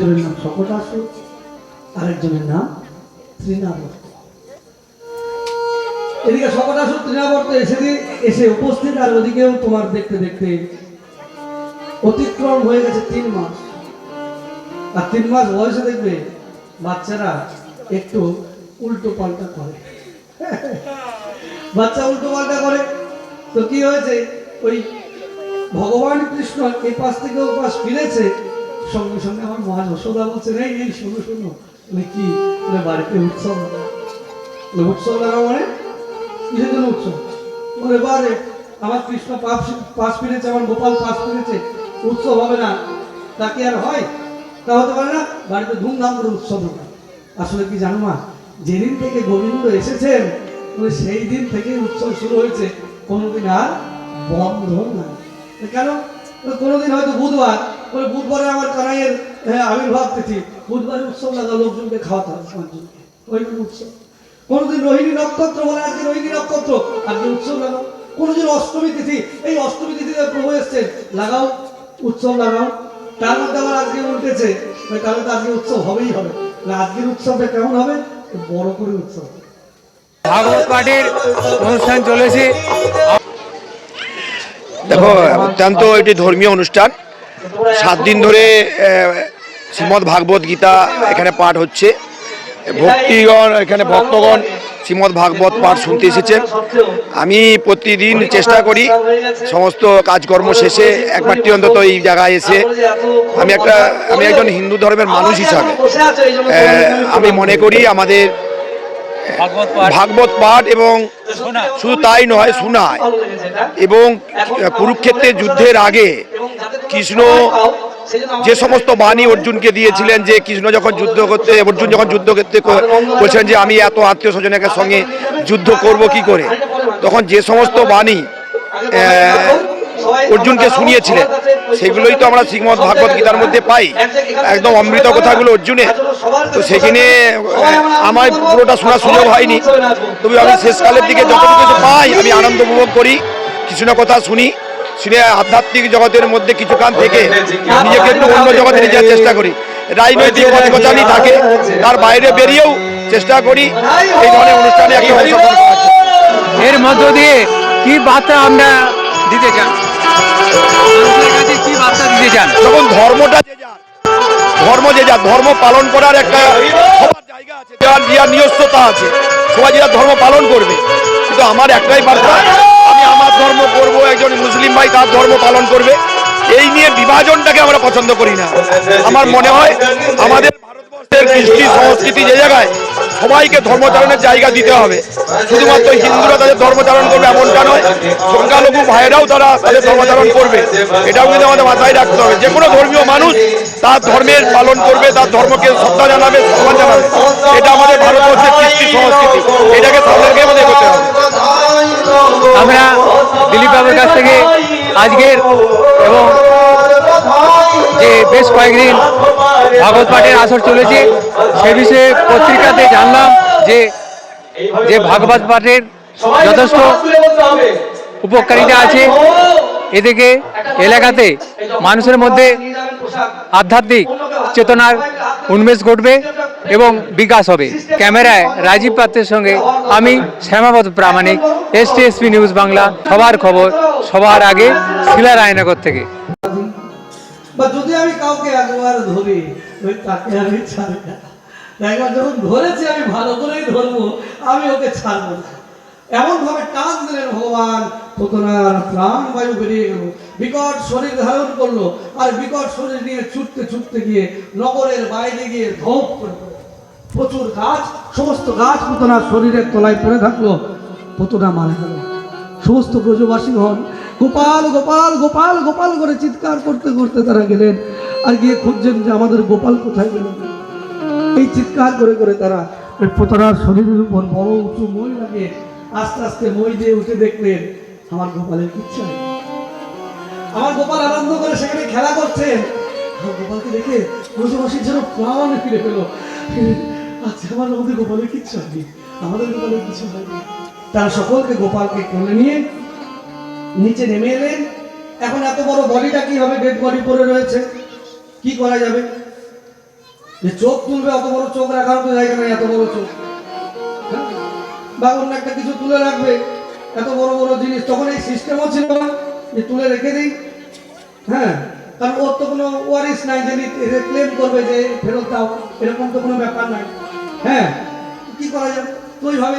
একজনের নাম শকটাসুর আরেকজনের নাম তৃণাবর্ত। এদিকে শকটাসুর তৃণাবর্ত এসে এসে উপস্থিত, আর ওদিকেও তোমার দেখতে দেখতে অতিক্রম হয়ে গেছে তিন মাস। আর তিন মাস বয়সে দেখবে বাচ্চারা একটু উল্টো পাল্টা করে। বাচ্চা উল্টো পাল্টা করে। তো কি হয়েছে? ওই ভগবান কৃষ্ণ এই পাশ থেকে ও পাশ ফিরেছে সঙ্গে সঙ্গে আমার মা যশোদা বলছে এই এই শোনো শোনো বলে কি বলে বাড়িতে উৎসব বলে, উৎসব লাগাও মানে? কিসের জন্য উৎসব? বলে, বারে, আমার কৃষ্ণ পাশ পাশ ফিরেছে, আমার গোপাল পাশ ফিরেছে, উৎসব হবে না। তা কি আর হয়? তা হতে পারে না, বাড়িতে ধুমধাম করে উৎসব হবে। আসলে কি জানো মা, যেদিন থেকে গোবিন্দ এসেছেন বলে সেই দিন থেকে উৎসব শুরু হয়েছে। কোনোদিন আর বন্ধ নাই। কেন? কোনোদিন হয়তো বুধবার বলে বুধবারে আমার কানাইয়ের হ্যাঁ, আবির্ভাব তিথি। বুধবারে উৎসব লাগা লোকজনকে খাওয়াতে হবে পাঁচজনকে ওই উৎসব। কোনোদিন রোহিণী নক্ষত্র বলে আজকে রোহিণী নক্ষত্র আজকে উৎসব লাগাও। কোনোদিন অষ্টমী তিথি এই অষ্টমী তিথিতে প্রভু এসছেন লাগাও উৎসব লাগাও। তার মধ্যে আবার আজকে উল্টেছে তাহলে তো আজকে উৎসব হবেই হবে। আজকের উৎসবটা কেমন হবে? বড় করে উৎসব ভাগবত পাঠের অনুষ্ঠান চলেছে। দেখো অত্যন্ত একটি ধর্মীয় অনুষ্ঠান। সাত দিন ধরে শ্রীমৎ ভাগবত গীতা এখানে পাঠ হচ্ছে। ভক্তিগণ, এখানে ভক্তগণ শ্রীমৎ ভাগবত পাঠ শুনতে এসেছেন। আমি প্রতিদিন চেষ্টা করি, সমস্ত কাজকর্ম শেষে একবারটি অন্তত এই জায়গায় এসে আমি একটা, আমি একজন হিন্দু ধর্মের মানুষ হিসাবে আমি মনে করি আমাদের ভাগবত পাঠ। এবং শুধু তাই নয় শোনায় এবং কুরুক্ষেত্রের যুদ্ধের আগে কৃষ্ণ যে সমস্ত বাণী অর্জুনকে দিয়েছিলেন যে কৃষ্ণ যখন যুদ্ধ করতে অর্জুন যখন যুদ্ধ করতে বলছেন যে আমি এত আত্মীয় স্বজনের সঙ্গে যুদ্ধ করব কি করে? তখন যে সমস্ত বাণী অর্জুনকে শুনিয়েছিলেন। সেগুলোই তো আমরা শ্রীমদ ভাগবত গীতার মধ্যে পাই। একদম অমৃত কথাগুলো অর্জুনের। তো সেখানে আমার পুরোটা শোনার সুযোগ হয়নি। তবে আমি শেষকালের দিকে যতটুকু কিছু পাই আমি আনন্দ উপভোগ করি। কিছু না কথা শুনি। শুনে আধ্যাত্মিক জগতের মধ্যে কিছুক্ষণ থেকে নিজেকে একটু অন্য জগতে নিয়ে যাওয়ার চেষ্টা করি। রাজনৈতিক কথোপকথনই থাকে তার বাইরে বেরিয়েও চেষ্টা করি। এই ধরনের অনুষ্ঠানে। এর মধ্য দিয়ে কি বার্তা আমরা দিতে মানুষের যখন ধর্মটা যে ধর্ম যে যার, ধর্ম পালন করার একটা জায়গা আছে। যার আছে, সবাই যার ধর্ম পালন করবে। কিন্তু আমার একটাই বার্তা, আমি আমার ধর্ম করব, একজন মুসলিম ভাই তার ধর্ম পালন করবে। এই নিয়ে বিভাজনটাকে আমরা পছন্দ করি না। আমার মনে হয় আমাদের ভারতবর্ষের কৃষ্টি সংস্কৃতি যে জায়গায় সবাইকে ধর্মচারণের জায়গা দিতে হবে। শুধুমাত্র হিন্দুরা তাদের ধর্মচারণ করবে এমনটা নয়, সংখ্যালঘু ভাইয়েরাও তারা তাদের ধর্মচারণ করবে। এটাও কিন্তু আমাদের মাথায় রাখতে হবে। যে কোনো ধর্মীয় মানুষ তার ধর্মের পালন করবে, তার ধর্মকে শ্রদ্ধা জানাবে, সম্মান জানাবে। এটা আমাদের ভারতবর্ষের কৃষ্টি সংস্কৃতি। এটাকে তাদেরকে আমাদের করতে হবে? আমরা দিলীপ বাবুর কাছ থেকে আজকের এবং যে বেশ কয়েকদিন ভাগবত পাঠের আসর চলেছে, সে বিষয়ে পত্রিকাতে জানলাম যে যে ভাগবত পাঠের যথেষ্ট উপকারিতা আছে। এদিকে এলাকাতে মানুষের মধ্যে আধ্যাত্মিক চেতনার উন্মেষ ঘটবে এবং বিকাশ হবে। ক্যামেরায় রাজীব পাত্রের সঙ্গে আমি শ্যামাপদ প্রামাণিক এস নিউজ বাংলা, সবার খবর সবার আগে শিলা রায়নগর থেকে। বা যদি আমি কাউকে একবার ধরি, ওই তাকে আমি ছাড়ি না। একবার যখন ধরেছি আমি ভালো করেই ধরবো, আমি ওকে ছাড়বো না। এমন ভাবে টান দিলেন ভগবান, পুতনার প্রাণ বায়ু বেরিয়ে গেল। বিকট শরীর ধারণ করল, আর বিকট শরীর নিয়ে ছুটতে ছুটতে গিয়ে নগরের বাইরে গিয়ে ধপ করে প্রচুর গাছ, সমস্ত গাছ পুতনার শরীরের তলায় পড়ে থাকল। পুতনা মারা গেল। সমস্ত ব্রজবাসী হন গোপাল গোপাল গোপাল গোপাল করে চিৎকার করতে করতে তারা গেলেন। আর গিয়ে খুঁজছেন যে আমাদের গোপাল কোথায় গেল। এই চিৎকার করে করে তারা ওই পোতারার শরীরের উপর বড় উঁচু মই লাগিয়ে আস্তে আস্তে মই দিয়ে উঠে দেখলেন, আমার গোপালের কিচ্ছু নেই। আমার গোপাল আনন্দ করে সেখানে খেলা করছেন আমার গোপালকে দেখে ব্রজবাসীর যেন প্রাণ ফিরে পেল। আচ্ছা আমার আমাদের গোপালের কিচ্ছু হয়নি আমাদের গোপালের কিছু হয়নি তারা সকলকে গোপালকে কোলে নিয়ে নিচে নেমে এলেন এখন এত বড় বডিটা কি হবে ডেড বডি পড়ে রয়েছে? কি করা যাবে? যে চোখ তুলবে, অত বড় চোখ রাখার তো জায়গা নেই, এত বড় চোখ। হ্যাঁ? বা অন্য একটা কিছু তুলে রাখবে, এত বড় বড় জিনিস। তখন এই সিস্টেমও ছিল না যে তুলে রেখে দিই। হ্যাঁ? কারণ ওর তো কোনো ওয়ারিস নাই যে ক্লেম করবে যে ফেরত দাও, এরকম তো কোনো ব্যাপার নাই। হ্যাঁ? কি করা যাবে? তো ওইভাবে